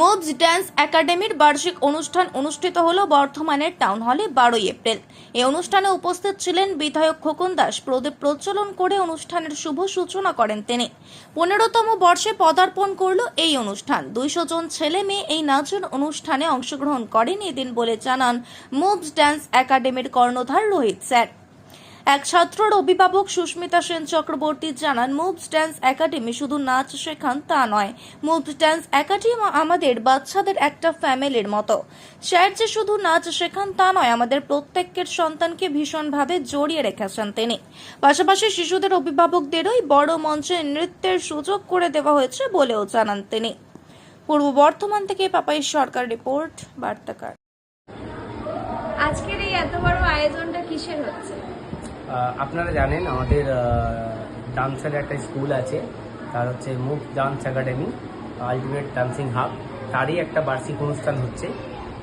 Moves dance একাডেমির বার্ষিক অনুষ্ঠান অনুষ্ঠিত হল বর্ধমানের টাউন হলে বারোই এপ্রিল। এই অনুষ্ঠানে উপস্থিত ছিলেন বিধায়ক খোকন দাস। প্রদীপ প্রজ্বলন করে অনুষ্ঠানের শুভ সূচনা করেন তিনি। পনেরোতম বর্ষে পদার্পণ করল এই অনুষ্ঠান। দুইশো জন ছেলে মেয়ে এই নাচের অনুষ্ঠানে অংশগ্রহণ করেন এদিন বলে জানান মুভস ড্যান্স একাডেমির কর্ণধার রোহিত স্যার। এক ছাত্রর অভিভাবক সুস্মিতা সেন চক্রবর্তী জানান মুভস ড্যান্স একাডেমি শুধু নাচ শেখান তা নয় মুভস ড্যান্স একাডেমি আমাদের বাচ্চাদের একটা ফ্যামিলির মতো। স্যার যে শুধু নাচ শেখান তা নয়, আমাদের প্রত্যেকের সন্তানকে ভীষণভাবে জড়িয়ে রেখেছেন তিনি। পাশাপাশি শিশুদের অভিভাবকদেরই বড় মঞ্চে নৃত্যের সুযোগ করে দেওয়া হয়েছে বলেও জানান তিনি। পূর্ব বর্ধমান থেকে পাপাই সরকার রিপোর্ট, বার্তাকার। আজকের এই এত বড় আয়োজনটা কিসের হচ্ছে? আপনারা জানেন আমাদের ডান্সের একটা স্কুল আছে তার হচ্ছে Move Dance Academy Ultimate Dancing Hub. তারই একটা বার্ষিক অনুষ্ঠান হচ্ছে।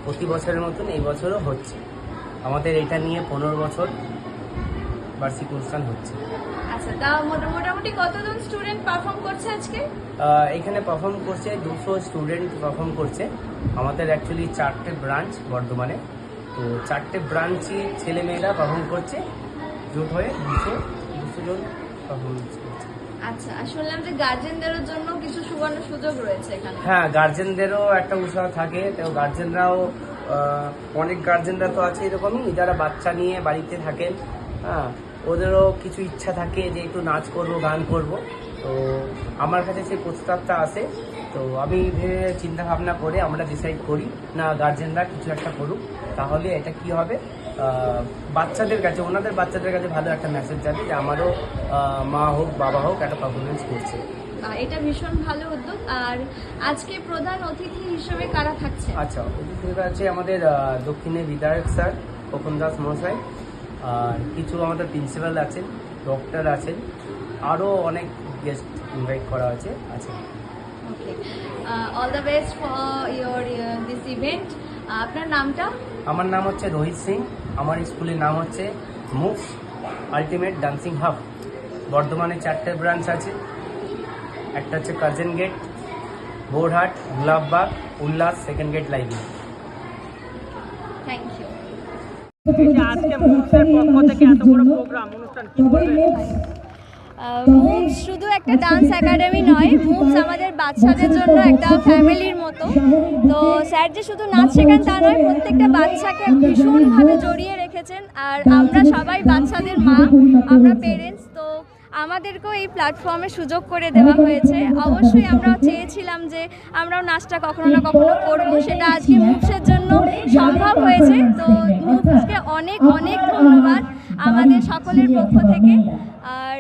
প্রতি বছরের মতন এই বছরও হচ্ছে। আমাদের এটা নিয়ে পনেরো বছর বার্ষিক অনুষ্ঠান হচ্ছে। আচ্ছা তা মোটামুটি কতজন স্টুডেন্ট পারফর্ম করছে আজকে? এখানে পারফর্ম করছে দুশো স্টুডেন্ট পারফর্ম করছে। আমাদের অ্যাকচুয়ালি চারটে ব্রাঞ্চ বর্ধমানে। তো চারটে ব্রাঞ্চই ছেলেমেয়েরা পারফর্ম করছে। জোট হয়ে দুশো দুশো জন পারফরমেন্স করছে আচ্ছা আর শুনলাম যে গার্জেনদের জন্য কিছু সুবর্ণ সুযোগ রয়েছে এখানে। হ্যাঁ গার্জেনদেরও একটা উৎসাহ থাকে। তো গার্জেনরাও অনেক গার্জেনরা তো আছে এরকমই যারা বাচ্চা নিয়ে বাড়িতে থাকেন। হ্যাঁ ওদেরও কিছু ইচ্ছা থাকে যে একটু নাচ করব গান করব। তো আমার কাছে সেই প্রস্তাবটা আসে। তো আমি চিন্তা ভাবনা করে আমরা ডিসাইড করি না গার্জেনরা কিছু একটা করুক তাহলে এটা কি হবে? বাচ্চাদের কাছে ওনাদের বাচ্চাদের কাছে ভালো একটা মেসেজ যাবে যে আমারও মা হোক বাবা হোক একটা পারফরমেন্স করছে। এটা ভীষণ ভালো উদ্যোগ। আর আজকে প্রধান অতিথি হিসেবে কারা থাকছে আচ্ছা অতিথিরা আছে আমাদের দক্ষিণে বিধায়ক স্যার খোকন দাস মহাশয়। আর কিছু আমাদের প্রিন্সিপাল আছেন ডক্টর আছেন। আরও অনেক গেস্ট ইনভাইট করা হয়েছে আছে। Okay all the best for your this event আপনার নামটা? আমার নাম হচ্ছে রোহিত সিং। আমার স্কুলের নাম হচ্ছে মুভস আলটিমেট ডান্সিং হাব বর্ধমানে চারটে ব্রাঞ্চ আছে। একটা হচ্ছে Curzon gate Borhat Gulabbagh Ullas second gate library. Thank you আজকে মুভসের পক্ষ থেকে এত বড় প্রোগ্রাম অনুষ্ঠান কি মুভস শুধু একটা ডান্স একাডেমি নয় মুভস আমাদের বাচ্চাদের জন্য একটা ফ্যামিলির মতো। তো স্যার যে শুধু নাচ শেখান তা নয়, প্রত্যেকটা বাচ্চাকে ভীষণভাবে জড়িয়ে রেখেছেন। আর আমরা সবাই বাচ্চাদের মা, আমরা পেরেন্টস তো আমাদেরকেও এই প্ল্যাটফর্মে সুযোগ করে দেওয়া হয়েছে। অবশ্যই আমরা চেয়েছিলাম যে আমরাও নাচটা কখনো না কখনো করব, সেটা আজকে মুভসের জন্য সম্ভব হয়েছে। তো মুভসকে অনেক অনেক ধন্যবাদ আমাদের সকলের পক্ষ থেকে। আর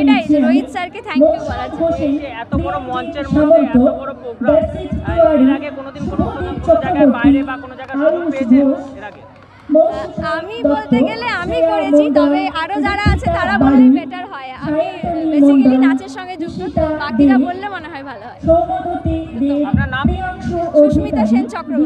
এটাই রোহিত স্যারকে থ্যাংক ইউ জন্য। এত বড় মঞ্চের মধ্যে এত বড় প্রোগ্রাম এর আগে কোনোদিন কোনো কোনো জায়গায় বাইরে বা কোনো জায়গায় সুযোগ পেয়েছে এর আগে। আমি বলতে গেলে আমি করেছি তবে আরও যারা আছে তারা বললে বেটার হয়। আমি বেসিক্যালি নাচের সঙ্গে যুক্ত বাকিরা বললে মনে হয় ভালো হয়। আপনার নাম? সুস্মিতা সেন চক্রবর্তী।